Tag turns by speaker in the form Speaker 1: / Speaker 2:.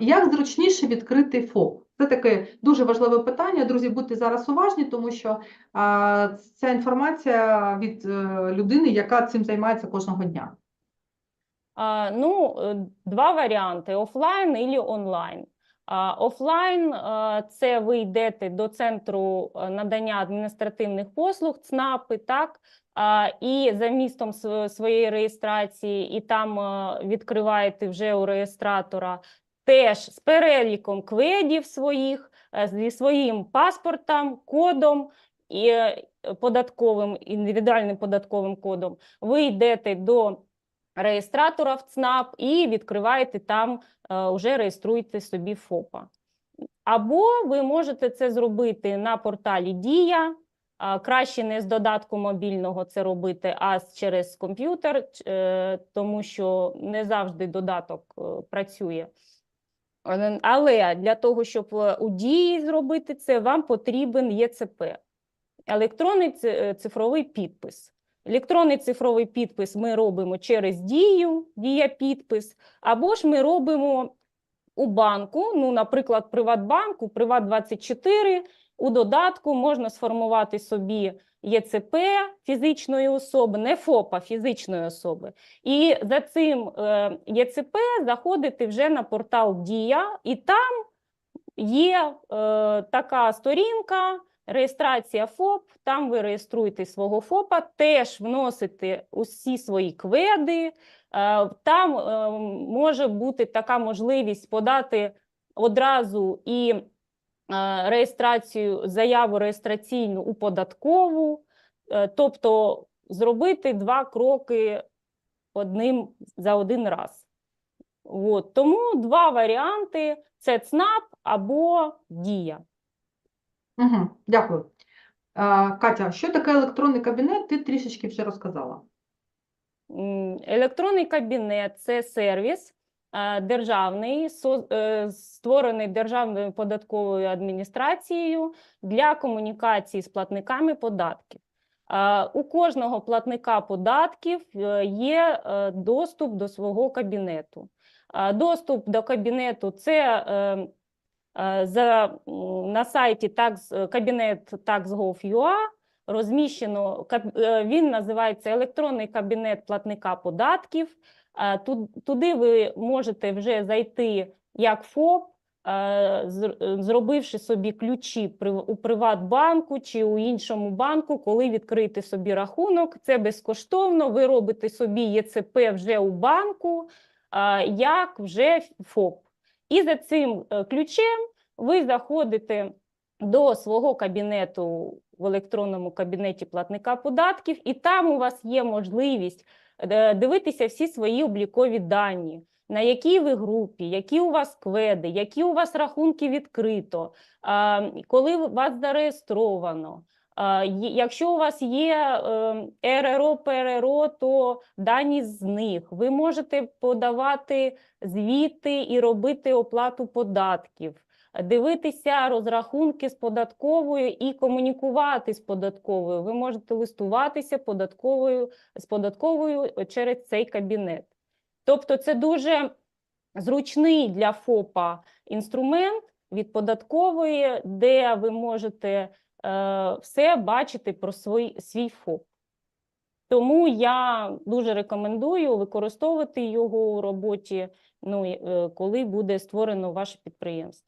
Speaker 1: Як зручніше відкрити ФОП? Це таке дуже важливе питання. Друзі, будьте зараз уважні, тому що а, ця інформація від е, людини, яка цим займається кожного дня.
Speaker 2: А, Ну, е, два варіанти: офлайн і онлайн. Офлайн е, це ви йдете до центру надання адміністративних послуг, ЦНАПи, так, і за містом своєї реєстрації, і там відкриваєте вже у реєстратора теж з переліком кведів своїх, е, зі своїм паспортом, кодом і е, податковим, індивідуальним податковим кодом. Ви йдете до реєстратора в ЦНАП і відкриваєте там, е, вже реєструєте собі ФОПа. Або ви можете це зробити на порталі Дія. Краще не з додатку мобільного це робити, а через комп'ютер, е, тому що не завжди додаток е, працює. Але- Але для того, щоб е, у дії зробити це, вам потрібен ЄЦП електронний е, цифровий підпис. Електронний цифровий підпис ми робимо через дію, дія підпис, або ж ми робимо у банку, ну, наприклад, Приватбанку, Приват24, у додатку можна сформувати собі ЄЦП фізичної особи, не ФОПа фізичної особи. І за цим е, ЄЦП заходити вже на портал Дія, і там є е, така сторінка, реєстрація ФОП, там ви реєструєте свого ФОПа, теж вносите усі свої кведи. Е, Там може бути така можливість подати одразу і реєстрацію, заяву реєстраційну у податкову, е, тобто зробити два кроки одним за один раз. От, тому два варіанти: це ЦНАП або Дія.
Speaker 1: Угу, дякую. Катя, що таке електронний кабінет? Ти трішечки вже розказала.
Speaker 2: Електронний кабінет це сервіс е, державний, е, створений Державною податковою адміністрацією для комунікації з платниками податків. Е, У кожного платника податків е, є е, доступ до свого кабінету. Е, Доступ до кабінету це е, е, за, на сайті tax, кабінет tax.gov.ua розміщено, е, він називається електронний кабінет платника податків. Е, Туди ви можете вже зайти як ФОП, е, зр- зробивши собі ключі у Приватбанку чи у іншому банку, коли відкрити собі рахунок. Це безкоштовно. Ви робите собі ЄЦП вже у банку, як вже ФОП. І за цим ключем ви заходите до свого кабінету в електронному кабінеті платника податків, і там у вас є можливість е, дивитися всі свої облікові дані, на якій ви групі, які у вас кведи, які у вас рахунки відкрито, коли вас зареєстровано. Якщо у вас є е, РРО, ПРРО, то дані з них. Ви можете подавати звіти і робити оплату податків дивитися розрахунки з податковою і комунікувати з податковою. Ви можете листуватися податковою з податковою через цей кабінет. Тобто, це дуже зручний для ФОПа інструмент від податкової, де ви можете е, все бачити про свій, свій ФОП. Тому я дуже рекомендую використовувати його у роботі, ну, е, коли буде створено ваше підприємство.